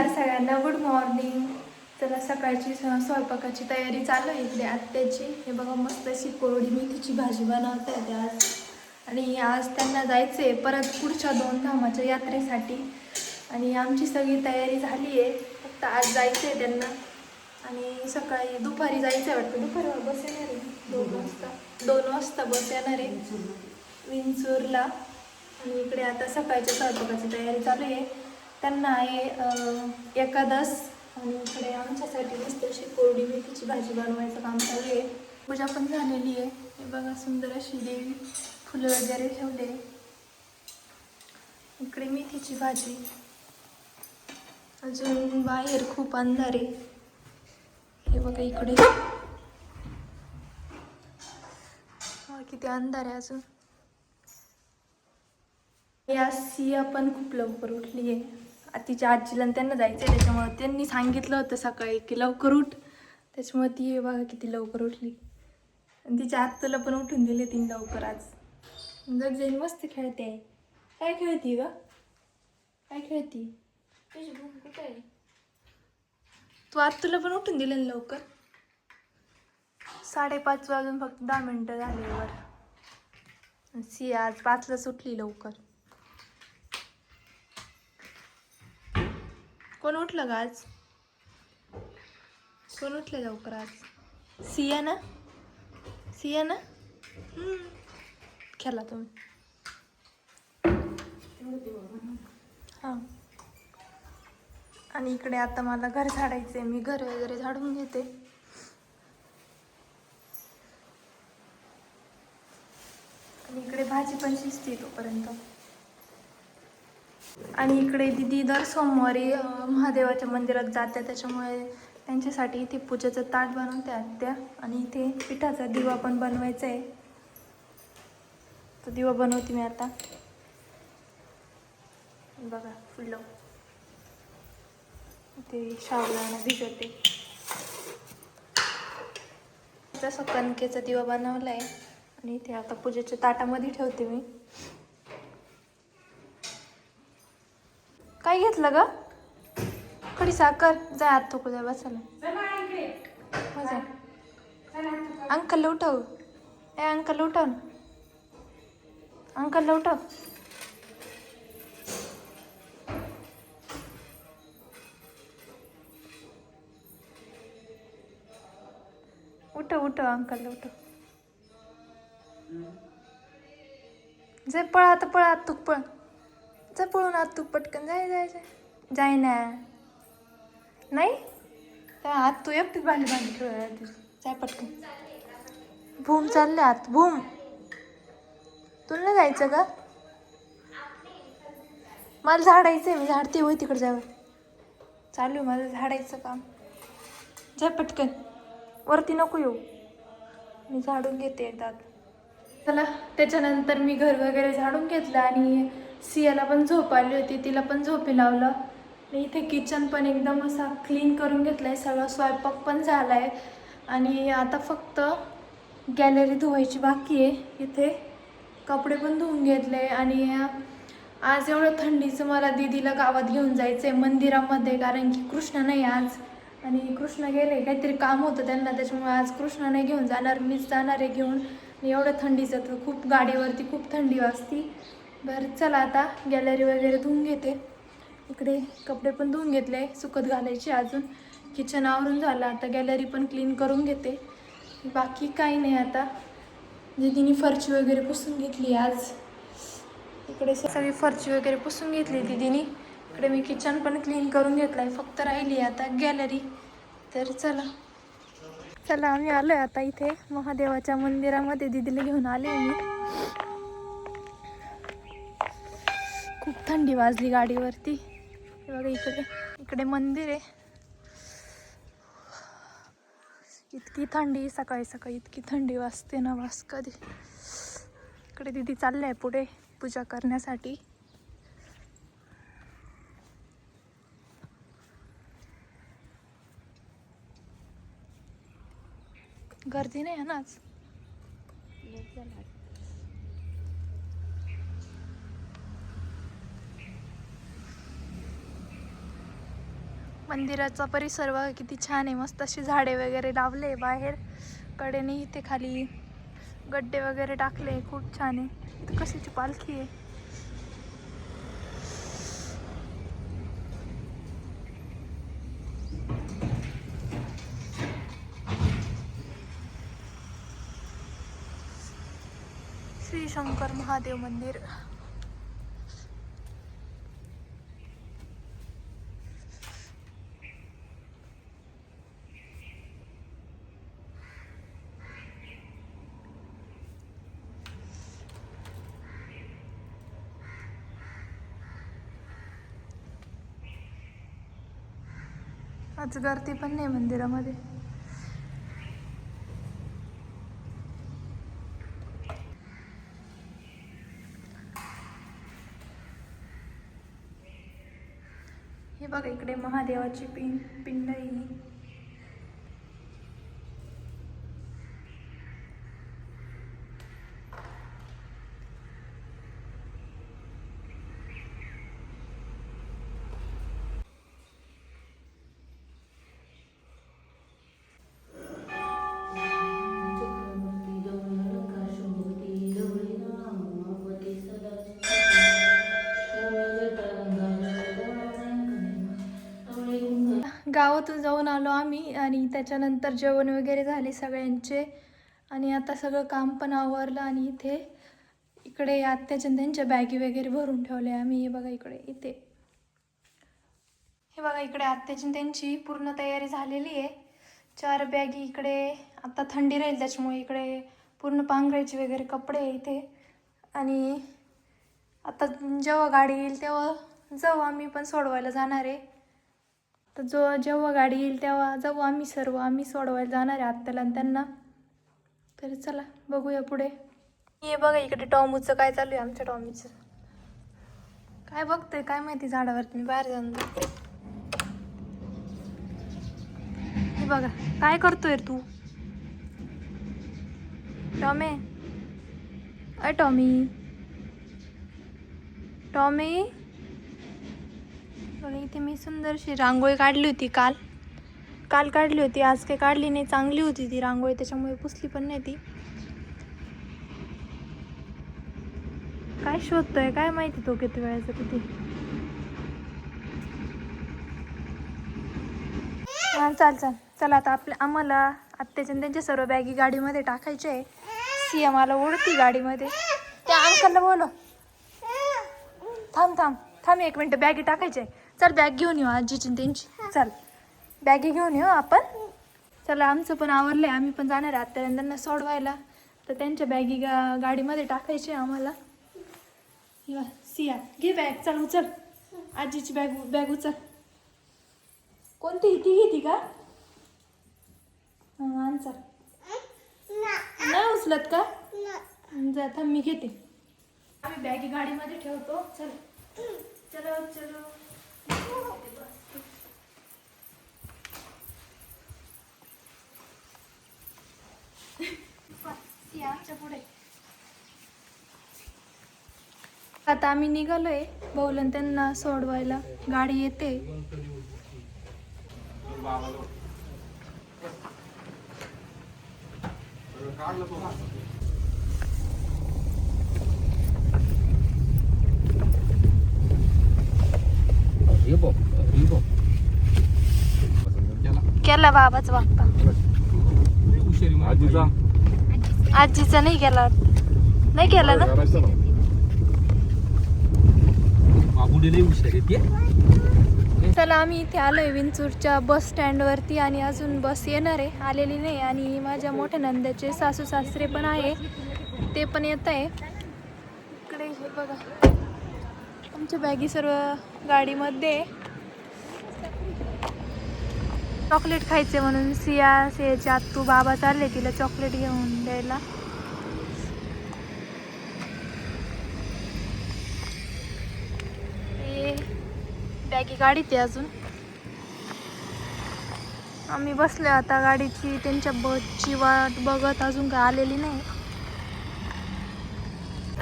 नमस्कार सगळ्यांना. Good morning चला सकाळची स्वयंपाकाची तयारी चालू आहे इकडे आत्याची. हे बघा मस्त अशी कोरडी मेथीची भाजी बनवत आहे आज. आणि आज त्यांना जायचं आहे परत पुढच्या दोन धामाच्या यात्रेसाठी. आणि आमची सगळी तयारी झाली आहे. फक्त आज जायचं आहे त्यांना. आणि सकाळी दुपारी जायचं आहे वाटतं. दुपारी बस येणार आहे. दोन वाजता. दोन वाजता बस येणार आहे. विंचूरला. आणि इकडे आता सकाळच्या स्वयंपाकाची तयारी चालू आहे. त्यांना आहे एकादस आणि इकडे आमच्यासाठी मस्त अशी कोरडी मेथीची भाजी बनवायचं काम चालू आहे. पूजा पण झालेली आहे. हे बघा सुंदर अशी देवी फुलं वगैरे ठेवले. इकडे मेथीची भाजी. अजून बाहेर खूप अंधार आहे. हे बघा इकडे. किती अंधार आहे अजून. या सिया पण खूप लवकर उठली आहे. तिच्या आजीला आणि त्यांना जायचं आहे त्याच्यामुळे त्यांनी सांगितलं होतं सकाळी की लवकर उठ. त्याच्यामुळे ती बघा किती लवकर उठली. आणि तिच्या आत्याला पण उठून दिले तिने लवकर आज. जग जाईन मस्त खेळते आहे काय खेळती ग? काय खेळती? तुझी कुठे आहे? तू आत्तूला पण उठून दिलं ना लवकर? साडेपाच वाजून फक्त दहा मिनटं झाली वर सिया आज पाचला सुटली लवकर. कोण उठलं ग आज? कोण उठलं लवकर आज? सिया ना? सिया ना? हम्म. खेळा तुम्ही. हां. आणि इकडे आता मला घर झाडायचं आहे मी घर वगैरे झाडून घेते. आणि इकडे भाजी पण शिजते तोपर्यंत. आणि इकडे दिदी दर सोमवारी महादेवाच्या मंदिरात जाते. त्याच्यामुळे त्यांच्यासाठी इथे पूजेचं ताट बनवते आत्या. आणि इथे पिठाचा दिवा पण बनवायचा आहे तो दिवा बनवते मी आता. बघा फुलं. ते शावलानं भिजवते. जसं कणकेचा दिवा बनवला आहे आणि इथे आता पूजेच्या ताटामध्ये ठेवते मी. काय घेतलं ग? खडी साखर. जा आत थोकू जा बसायला जा. अंकलला उठव. ए अंकलला उठव ना. अंकलला उठव. उठव उठव अंकलला उठव. जे पळ आता पळ तू पळ. चल पळून आत तू पटकन जाय जाय जाय. जाय ना नाही आत तू एकटीच भांडी भांडी खेळ जाय पटकन. भूम चालले आत. भूम. तुला नाही जायचं का? मला झाडायचं आहे मी झाडते होय तिकडे जावं चालू आहे माझं झाडायचं काम. जाय पटकन. वरती नको येऊ. मी झाडून घेते एकदा चला त्याच्यानंतर मी घर वगैरे झाडून घेतलं आणि सियाला पण झोप आली होती तिला पण झोपी लावलं. आणि इथे किचन पण एकदम असा क्लीन करून घेतलं आहे सगळं स्वयंपाक पण झाला आहे आणि आता फक्त गॅलरी धुवायची बाकी आहे इथे कपडे पण धुवून घेतले. आणि आज एवढं थंडीचं मला दिदीला गावात घेऊन जायचं आहे मंदिरामध्ये कारण की कृष्ण नाही आज. आणि कृष्ण गेले काहीतरी काम होतं त्यांना त्याच्यामुळे आज कृष्ण नाही घेऊन जाणार मीच जाणार आहे घेऊन. आणि एवढं थंडीचं तर खूप गाडीवरती खूप थंडी वाजती. बरं चला आता गॅलरी वगैरे धुवून घेते. इकडे कपडे पण धुवून घेतले सुकत घालायचे अजून. किचन आवरून झालं आता गॅलरी पण क्लीन करून घेते. बाकी काही नाही आता. दिदीने फरची वगैरे पुसून घेतली आज. इकडे सगळी फरची वगैरे पुसून घेतली दिदीने. इकडे मी किचन पण क्लीन करून घेतलं आहे फक्त राहिली आता गॅलरी तर चला. चला आम्ही आलो आहे आता इथे. महादेवाच्या मंदिरामध्ये दिदीला घेऊन आले मी खूप थंडी वाजली गाडीवरती. हे बघा इकडे इकडे मंदिर आहे. इतकी थंडी सकाळी सकाळी इतकी थंडी वाजते ना वास कधी. इकडे दिदी चालले आहे पुढे पूजा करण्यासाठी. गर्दी नाही आहे नाच मंदिराचा परिसर बघा किती छान आहे. मस्त अशी झाडे वगैरे लावले बाहेर. कडेने इथे खाली गड्डे वगैरे टाकले खूप छान आहे. इथं कशाची पालखी आहे? श्री शंकर महादेव मंदिर. आज गर्दी पण नाही मंदिरामध्ये. हे बघा इकडे महादेवाची पिंड पिंड गावातून जाऊन आलो आम्ही आणि त्याच्यानंतर जेवण वगैरे झाले सगळ्यांचे. आणि आता सगळं काम पण आवरलं आणि इथे इकडे आत्याच्या त्यांच्या बॅगी वगैरे भरून ठेवल्या आम्ही. हे बघा इकडे इथे. हे बघा इकडे आत्याची त्यांची पूर्ण तयारी झालेली आहे. चार बॅगी इकडे आता थंडी राहील त्याच्यामुळे इकडे पूर्ण पांघरायचे वगैरे कपडे आहे इथे. आणि आता जेव्हा गाडी येईल तेव्हा जाऊ आम्ही पण सोडवायला जाणार आहे. तर जो जेव्हा गाडी येईल तेव्हा जाऊ आम्ही सर्व आम्ही सोडवायला जाणार आहे आत्याला आणि त्यांना. तर चला बघूया पुढे. हे बघा इकडे टॉमूचं काय चालू आहे आमच्या टॉमीचं. काय बघतंय काय माहिती झाडावरती मी बाहेर जाऊन बघते. हे बघा काय करतोय तू? टॉमे? अय टॉमी? टॉमी? बघा इथे मी सुंदरशी रांगोळी काढली होती काल. काल काढली होती आज काही काढली नाही चांगली होती ती रांगोळी त्याच्यामुळे पुसली पण नाही ती. काय शोधतोय काय माहिती तो किती वेळाचं किती? हां चाल चाल. चला आता आपल्या आम्हाला आत्याच्या त्यांच्या सर्व बॅगी गाडीमध्ये टाकायचे आहे. सी आम्हाला ओढती गाडीमध्ये. त्या अंकलला बोलो थांब थांब. थांब एक मिनटं. बॅगी टाकायचे चल बॅग घेऊन येऊ आजीची त्यांची. चल बॅगी घेऊन येऊ आपण. चला आमचं पण आवरलं आहे आम्ही पण जाणार आहे आत्या त्यांना सोडवायला. तर त्यांच्या बॅगी गा गाडीमध्ये टाकायचे आम्हाला. सिया घे बॅग चल उचल. आजीची बॅग बॅग उचल. कोणती ती घेती का? चल. नाही उचलत का? जा थांब मी घेते. आम्ही बॅगी गाडीमध्ये ठेवतो. चल. चलो चलो. आता आम्ही निघालोय. भाऊलन त्यांना सोडवायला. गाडी येते. केला बाबाच वागता आजीचा? आजीचा नाही केला. नाही केला ना? बाबुडे लई हुशार आहे ते. चला आम्ही इथे आलोय विंचूरच्या बस स्टँडवरती आणि अजून बस येणार आहे आलेली नाही. आणि माझ्या मोठ्या नंद्याचे सासू सासरे पण आहे. ते पण येत आहे. इकडे हे बघा. आमच्या बॅगी सर्व गाडीमध्ये. चॉकलेट खायचे म्हणून सिया सियाचे आत्तू बाबा चालले तिला चॉकलेट घेऊन द्यायला. हे बॅगी गाडीत आहे अजून. आम्ही बसलो आता गाडीची त्यांच्या बसची वाट बघत अजून काय आलेली नाही.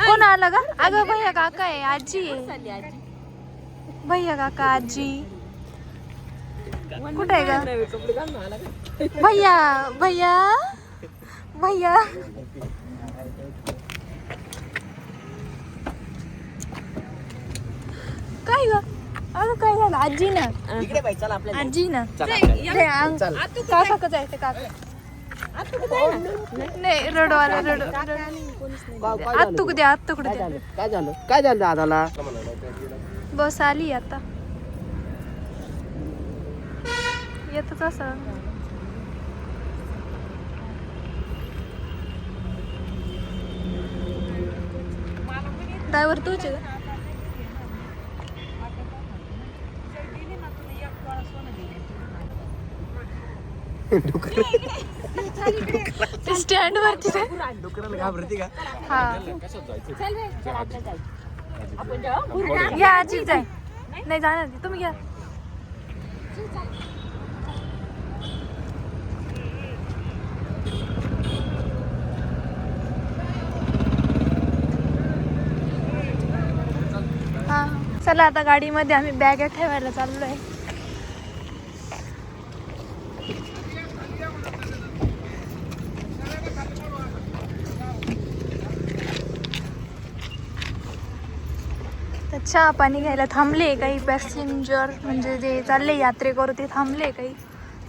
कोण आला का अगं भैया काका आहे आजी आहे. भैया काका आजी. कुठे आहे का? भैया भैया भैया. काय ग? अगं काय झालं? आजी ना आजी ना काका जायचं काका. नाही रडवाला रड आत्तू कुठे आत्तू कुठे काय झालं? काय झालं? दादाला? बस आली आता. येतच असं ड्रायव्हर तूच आहे स्टँड वरती ते. घाबरते का हा. या आजी जाय नाही जाणार ती. तुम्ही घ्या. चला आता गाडीमध्ये आम्ही बॅग ठेवायला चाललो आहे चहा पाणी घ्यायला थांबले काही पॅसेंजर म्हणजे जे चालले यात्रेकरू ते थांबले काही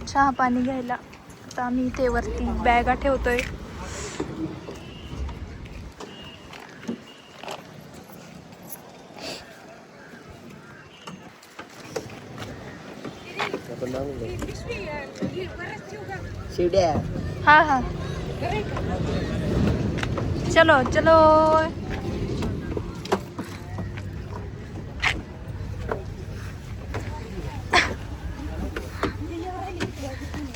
चहा पाणी घ्यायला. आता आम्ही इथे वरती बॅगा ठेवतोय. हा हा. चलो चलो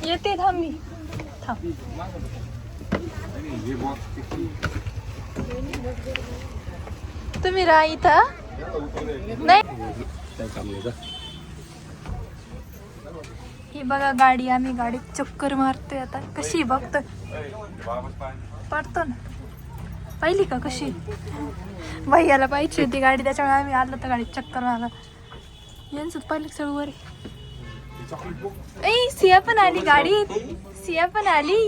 येते थांब मी थांब तुम्ही राहा इथं. नाही. ही बघा गाडी आम्ही गाडीत चक्कर मारतोय आता. कशी बघतोय. पडतो ना. पाहिली का कशी? भैयाला पाहिजे होती गाडी त्याच्यामुळे आम्ही आलो तर गाडीत चक्कर मारला यांचं पाहिलं सळवर सगळं ए सिया पण आली गाडीत. सिया पण आली.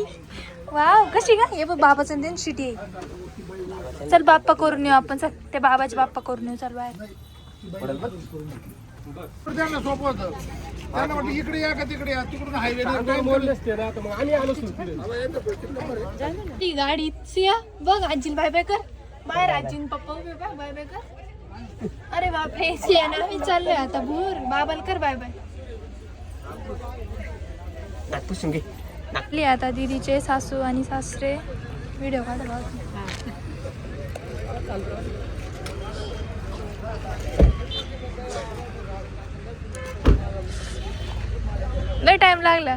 वाव कशी का हे बघ बाबाचं त्यांनी शिटी आहे. चल बाप्पा करून येऊ आपण. चल ते बाबाचे बाप्पा करून येऊ. चल बाहेर त्यांना सोपं होतं त्यांना वाटलं इकडे या का तिकडे या. तिकडून हायवे ती गाडी सिया बघ आजील बाय बाय कर. बाहेर आजीन पप्पा उभे बाय बाय कर. अरे बापरे सिया ना आम्ही चाललोय आता भूर. बाबाल कर बाय बाय नाक पुसून घे. आपली आता दीदीचे सासू आणि सासरे व्हिडिओ काढला लय टाइम लागला.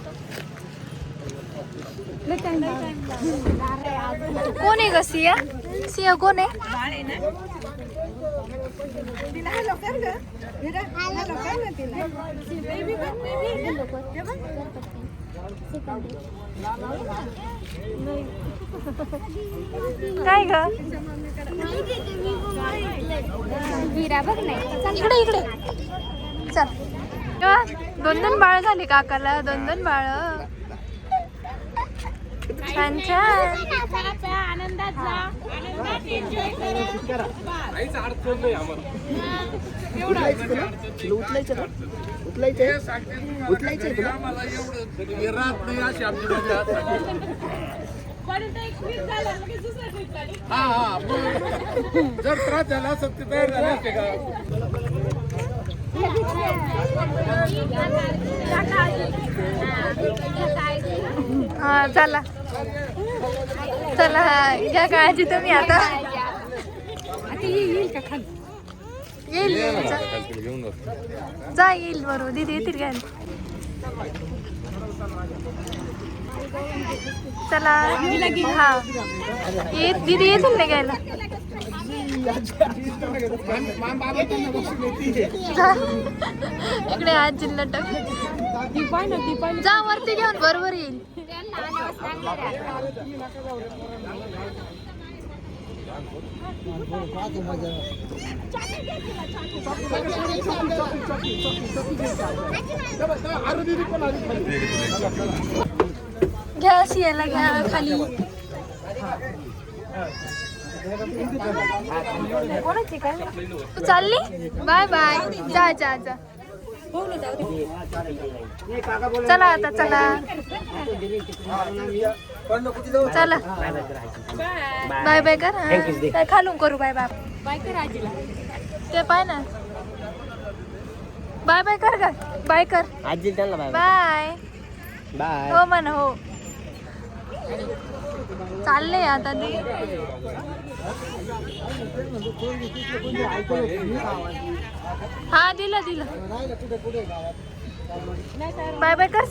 कोण आहे ग सिया? सिया कोण आहे? काय ग? इकडे इकडे. चल. दोन दोन बाळ झाले काकाला दोन दोन बाळ. छान छान. काहीच अडचण नाही आम्हाला तुला नाही अशी आमची हा हा. जर त्रास झाला असत ते तयार झाले असते का? हा चला. चला घ्या काळजी तुम्ही आता. येईल येईल. जा. येईल बरोबर दीदी येतील घ्यायला चला. हा. ये दीदी येतील ना घ्यायला. इकडे आजी लटक. जा वरती घेऊन बरोबर येईल. घ्या अशी घ्या खाली. कोणाची काय तू चालली? Bye bye. जा जा जा. चला आता चला. चला. बाय बाय कर. काय खालून करू बाय बाय. बाय कर आजीला ते पाय ना. बाय बाय कर का बाय कर. आजी त्यांना बाय बाय. बाय. हो म्हणा हो. चाललंय आता ते. हा दिलं दिलं. बाय बाय कर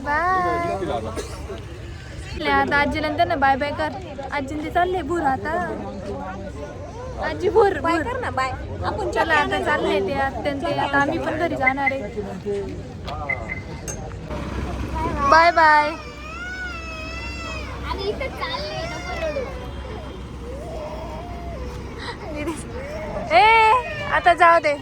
बाय. आता आजी नंतर ना बाय बाय कर. आजी ते चालले भूर आता. आजी भूर बाय कर ना बाय आपण चला आता चाललंय ते अत्यंत आता आम्ही पण घरी जाणार आहे. Bye bye. ए आता जाऊ दे.